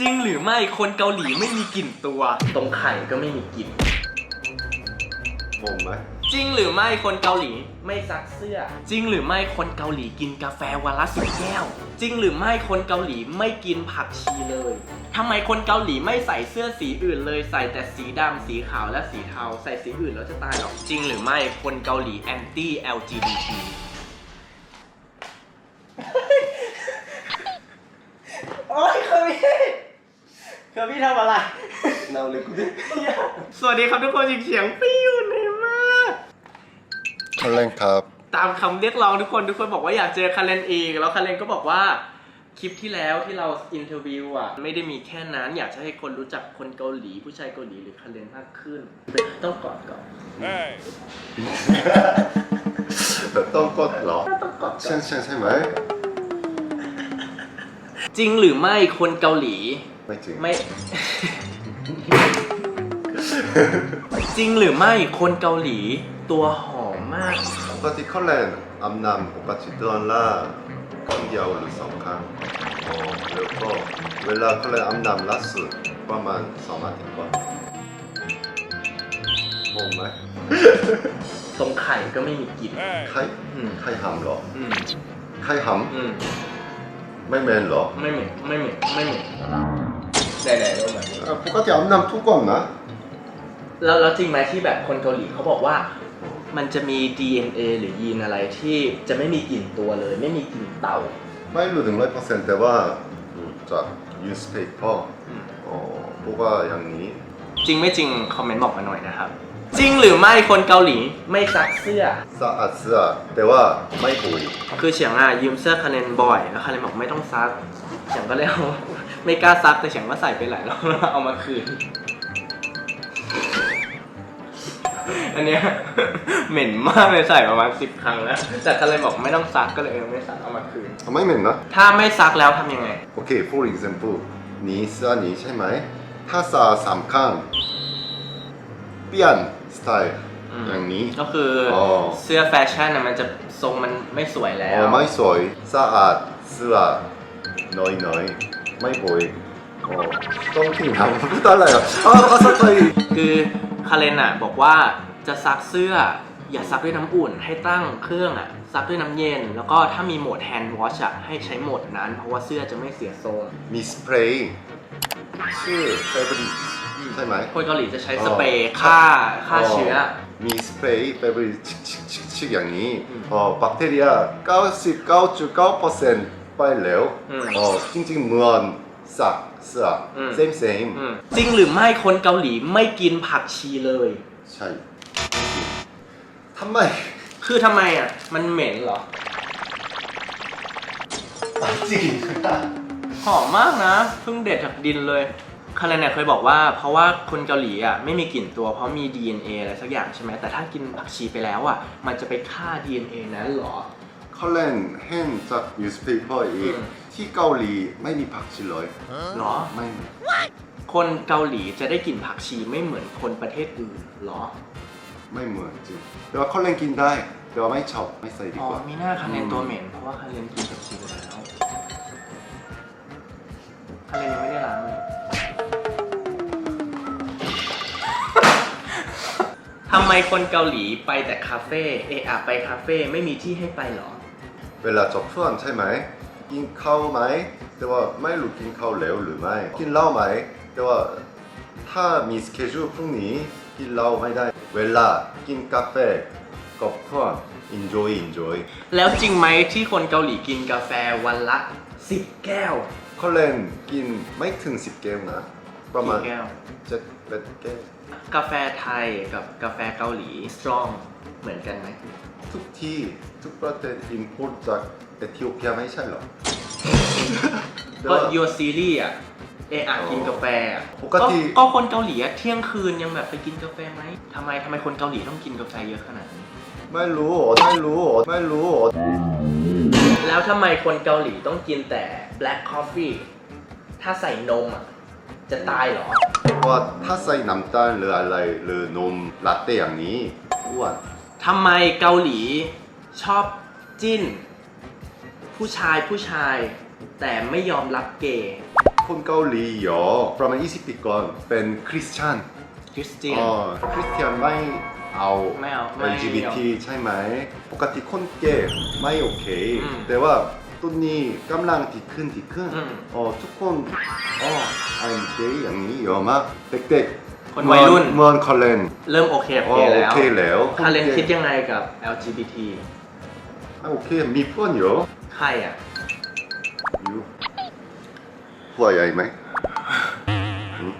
จริงหรือไม่คนเกาหลีไม่มีกลิ่นตัว ตรงไข่ก็ไม่มีกลิ่น งงไหมจริงหรือไม่คนเกาหลีไม่ซักเสื้อ จริงหรือไม่คนเกาหลีกินกาแฟวันละสิบแก้ว จริงหรือไม่คนเกาหลีไม่กินผักชีเลยทำไมคนเกาหลีไม่ใส่เสื้อสีอื่นเลยใส่แต่สีดำสีขาวและสีเทาใส่สีอื่นแล้วจะตายหรอจริงหรือไม่คนเกาหลีแอนตี้ LGBT โอ้ยเคอร์บี้ เคอร์บี้ทำอะไรนาเลยกูดิสวัสดีครับทุกคนยิงเสียงปิ้วในมากคอลเลนครับ ตามคำเรียกร้องทุกคนทุกคนบอกว่าอยากเจอคาเลนอีก แล้วคาเลนก็บอกว่า คลิปที่แล้วที่เราอินเทอร์วิวอะ ไม่ได้มีแค่นั้น อยากจะให้คนรู้จักคนเกาหลี ผู้ชายเกาหลีหรือคาเลนมากขึ้น ต้องกอดก่อนต้องกดเหรอต้องกอดก่ใช่อนใช่ใช่ไหม จริงหรือไม่คนเกาหลี ไม่จริง ไม่ จริงหรือไม่คนเกาหลีตัวหอมมาก ปกติคอลเลนอาบน้ำปกติเดือนละครั้งเดียวหรือสองครั้งอ๋อแล้วก็เวลาคอลเลนอาบน้ำล่าสุดประมาณสองอาทิตย์ก่อนงงไหมตรงไข่ก็ไม่มีกลิ่นไข่อืมไข่หำเหรออืมไข่หอืมำไม่เหม็นเหรอ ไม่เหม็นไม่เหม็นไม่เหม็น ได้ได้รู้ไหมอะปกติอาบน้ำทุกวันนะแล้วแล้วจริงไหมที่แบบคนเกาหลีเขาบอกว่า มันจะมี DNA หรือยีนอะไรที่จะไม่มีกลิ่นตัวเลย ไม่มีกลิ่นเตาไม่รู้ถึงร้อยเปอร์เซ็นต์แต่ว่าดูจาก newspaper อืมอ๋อพวกว่าอย่างนี้จริงไม่จริงคอมเมนต์บอกมาหน่อยนะครับ จริงหรือไม่คนเกาหลีไม่ซักเสื้อสะอาดเสื้อแต่ว่าไม่ปุ๋ยคือเฉียงอะยืมเสื้อคาเรนบ่อยแล้วคาเรนบอกไม่ต้องซักเฉียงก็เลยเอา ไม่กล้าซักแต่เฉียงก็ใส่ไปหลายรอบแล้วเอามาคืน อันเนี้ย เหม็นมากเลยใส่ประมาณสิบครั้งแล้ว แต่คาเรนบอกไม่ต้องซักก็เลยเออไม่ซักเอามาคืนไม่เหม็นนะถ้าไม่ซักแล้วทำยังไง โอเค for example นี้เสื้อนี้ใช่ไหม ถ้าสะสามครั้งเปลี่ยนสไตล์อืม อย่างนี้ ก็คือออ เสื้อแฟชั่นน่ะมันจะทรงมันไม่สวยแล้อ๋ว อไม่สวยสะอาดเสื้อน้อยน้อย ไม่ปุ๋ยอ๋อต้องทิ้งทำพูดอะไรอะอ๋อภาษาไทยคือคาเรนอะบอกว่าจะซักเสื้ออย่าซักด้วยน้ำอุ่นให้ตั้งเครื่องอะซักด้วยน้ำเย็น แล้วก็ถ้ามีโหมดแฮนด์วอชอะให้ใช้โหมดนั้น เพราะว่าเสื้อจะไม่เสียทรง มีสเปรย์ชื่อเฟเบริใช่ไหม คนเกาหลีจะใช้อ๋อสเปรย์ฆ่าฆ่าเชื้อ มีสเปรย์เฟเบริชิกชิกชิกชิกอย่างนี้อืมอ๋อแบคทีเรีย 99.9% ไปแล้วอืม อ๋อจริงๆเหมือนสักเสื้ออ ม same same อืมจริงหรือไม่คนเกาหลีไม่กินผักชีเลย ใช่ทำไม คือทำไมอะ มันเหม็นเหรอ จริง หอมมากนะเพิ่งเด็ดจากดินเลยคาเรนเนี่ยเคยบอกว่า เพราะว่าคนเกาหลีอะไม่มีกลิ่นตัวเพราะมี DNA อะไรสักอย่างใช่ไหมแต่ถ้ากินผักชีไปแล้วอะ มันจะไปฆ่า DNA นั้นเหรอ เขาเล่นเห็นจาก newspaper อีกอืมที่เกาหลีไม่มีผักชีเลยเหรอ ไม่มีคนเกาหลีจะได้กลิ่นผักชีไม่เหมือนคนประเทศอื่นเหรอ ไม่เหมือนจริงแต่ว่าเขาเล่นกินได้ แต่ว่าไม่ชอบไม่ใส่ดีอ๋อกว่า มีหน้าคาเรนตัวเหม็นเพราะว่าคาเรนกินผักชีไปแล้วคาเรนยังไม่ได้ล้างเลยทำไมคนเกาหลีไปแต่คาเฟ่เอะอะไปคาเฟ่ไม่มีที่ให้ไปเหรอ เวลาจบเพื่อนใช่ไหม กินข้าวไหม แต่ว่าไม่รู้กินข้าวแล้วหรือไม่ กินเหล้าไหม แต่ว่าถ้ามีสเกจ l e พรุ่งนี้กินเหล้าไม่ได้ เวลากินกาแฟกับเพื่อน enjoy enjoy แล้วจริงไหมที่คนเกาหลีกินกาแฟวันละ 10 แก้วเขาเล่นกินไม่ถึง 10 แก้วนะ ประมาณกี่แก้ว เจ็ดแปดแก้ว กาแฟไทยกับกาแฟเกาหลี strong เหมือนกันไหม ทุกที่ทุกประเทศ import จากเอธิโอเปียไม่ใช่เหรอแต่ก็ว่า your series อะเอะอะกินกาแฟอะปกติ ก็คนเกาหลีอะเที่ยงคืนยังแบบไปกินกาแฟไหมทำไมทำไมคนเกาหลีต้องกินกาแฟเยอะขนาดนี้ไม่รู้ไม่รู้ไม่รู้แล้วทำไมคนเกาหลีต้องกินแต่ black coffee ถ้าใส่นมอะจะตายเหรอ ว่าถ้าใส่น้ำตาลหรืออะไรหรือนมลาเต้อย่างนี้อ้วน ทำไมเกาหลีชอบจิ้น ผู้ชายผู้ชาย แต่ไม่ยอมรับเกย์คนเกาหลีเยอะประมาณ20ปีก่อนเป็นคริสเตียนคริสเตียน อ๋อคริสเตียนไม่เอา ไม่เอาไม่ LGBT ใช่ไหม ปกติคนเกย์ไม่โอเค อืมแต่ว่าตอนนี้กำลังดีขึ้นดีขึ้นอืม อ๋อทุกคนอ๋อ I'm gay อย่างนี้เยอะมากเด็กๆ คนวัยรุ่น เมืองคอลเลนเริ่มโอเคโออ๋อเคโอแล้วเคแล้วคาเลนคิดยังไงกับ LGBT อะโอเคมีเพื่อนเยอะใครอะ อยู่หัวใหญ่ไหมหืม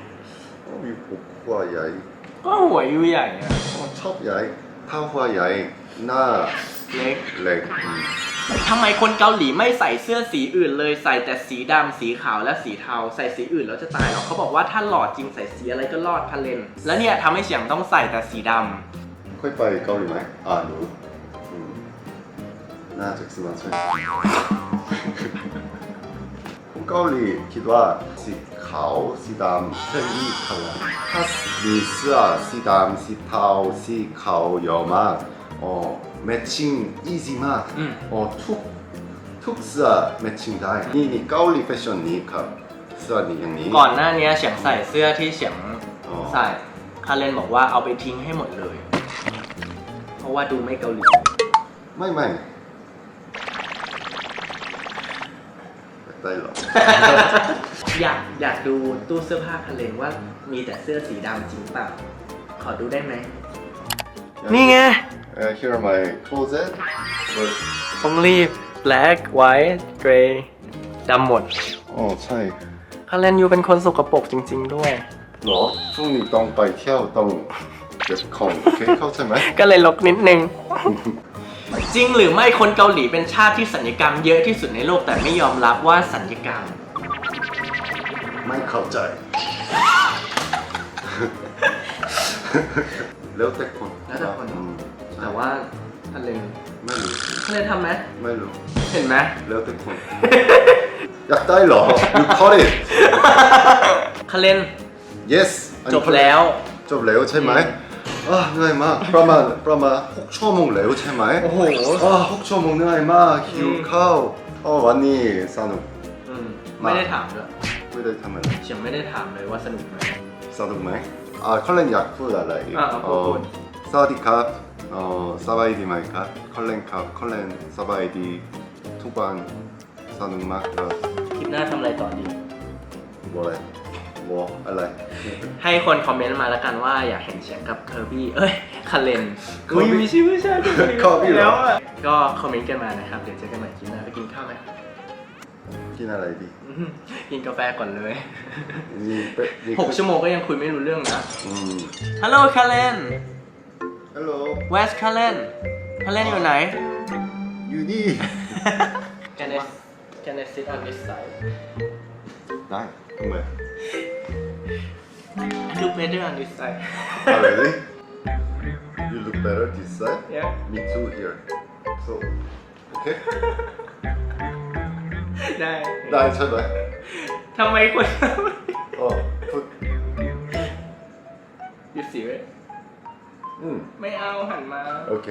อ๋อมีหัวใหญ่ก็หัวยูใหญ่อะอ๋อชอบใหญ่ถ้าหัวใหญ่หน้าเล็ก เล็กอืม ทำไมคนเกาหลีไม่ใส่เสื้อสีอื่นเลยใส่แต่สีดำสีขาวและสีเทา ใส่สีอื่นแล้วจะตายเหรอเขาบอกว่าถ้าหลอดจริงใส่สีอะไรก็รอดคาเลนแล้วเนี่ยทำให้เฉียงต้องใส่แต่สีดำค่อยไปเกาหลีไหมอ่าหนูอืมน่าจะสมาชิคนเกาหลีคิดว่าสีขาวสีดำเป็นอีกคันถ้ามีเสื้อสีดำสีเทาสีขาวเยอะมากอ๋อ แมทชิ่ง easy มากอืมอ๋อทุกทุกเสื้อแมทชิ่งได้นี่นี่เกาหลีแฟชั่นนี้ครับเสื้อนี้อย่างนี้ก่อนหน้านี้เฉียงใส่เสื้อที่เฉียงอ๋อใส่คาเลนบอกว่าเอาไปทิ้งให้หมดเลย เพราะว่าดูไม่เกาหลี ไม่ไม่ได้หรอ อยากอยากดูตู้เสื้อผ้าคาเลนว่ามีแต่เสื้อสีดำจริงเปล่าขอดูได้ไหมนี่ไง Uh, here are my closet. But, only black white gray ดำหมด oh, ใช่คาเลนยูเป็นคนสกปรกจริง ๆ ด้วยเหรอพรุ่งนี้ต้องไปเที่ยวต้องเก็บของโอเคเข้าใจไหมก็เลยลกนิดนึง จริงหรือไม่คนเกาหลีเป็นชาติที่สัญญกรรมเยอะที่สุดในโลกแต่ไม่ยอมรับว่าสัญญกรรม ไม่เข้าใจ แล้วแต่คนแล้วแต่คนอืม แต่ว่าคาเลนไม่รู้คาเลนทำไหมไม่รู้เห็นไหมแล้วแต่คน อยากได้เหรอ you caught it คาเลน yes จบแล้ว จบแล้วใช่ไหมอ่าเหนื่อยมากประมาณประมาณหกชั่วโมงแล้วใช่ไหมโอ้โห อ่าหกชั่วโมงเหนื่อยมากหิวข้าวอ๋อวันนี้สนุกอืมไม่ได้ถามด้วยไม่ได้ทำอะไร เฉียงไม่ได้ถามเลยว่าสนุกไหม สนุกไหมอ่าคอลเลนอยากพูดอะไรอ่าเอาพูดพูด สวัสดีครับ เอ่อสบายดีไหมครับคอลเลนครับคอลเลนสบายดีทุกวันสนุกมากครับคลิปหน้าทำอะไรต่อดีบอะไรบออะไรให้คนคอมเมนต์มาแล้วกันว่าอยากเห็นเฉียงกับเคอร์บี้เอ้ยคาเลน Kirby อุ้ยมีชื่อผู้ชายด้วย Kirby เหรอ แล้วอะก็คอมเมนต์กันมานะครับ เดี๋ยวเจอกันใหม่คลิปหน้าไปกินข้าวไหมกินอะไรดีอื้อหือกินกาแฟก่อนเลยนี่เป็ดนี่หกชั่วโมงก็ยังคุยไม่รู้เรื่องนะอืมฮัลโหลคาเลน ฮัลโหล Where's คาเลนคาเลนอยู่ไหน อยู่นี่ Can I Can I sit on this side ได้ทำไม Look better on this side Oh, really? You look better this side? Yeah Me too here. So, okay? ได้ ได้ใช่ไหม ทำไมคน อ๋อพูด You see it อืม ไม่เอาหันมา โอเค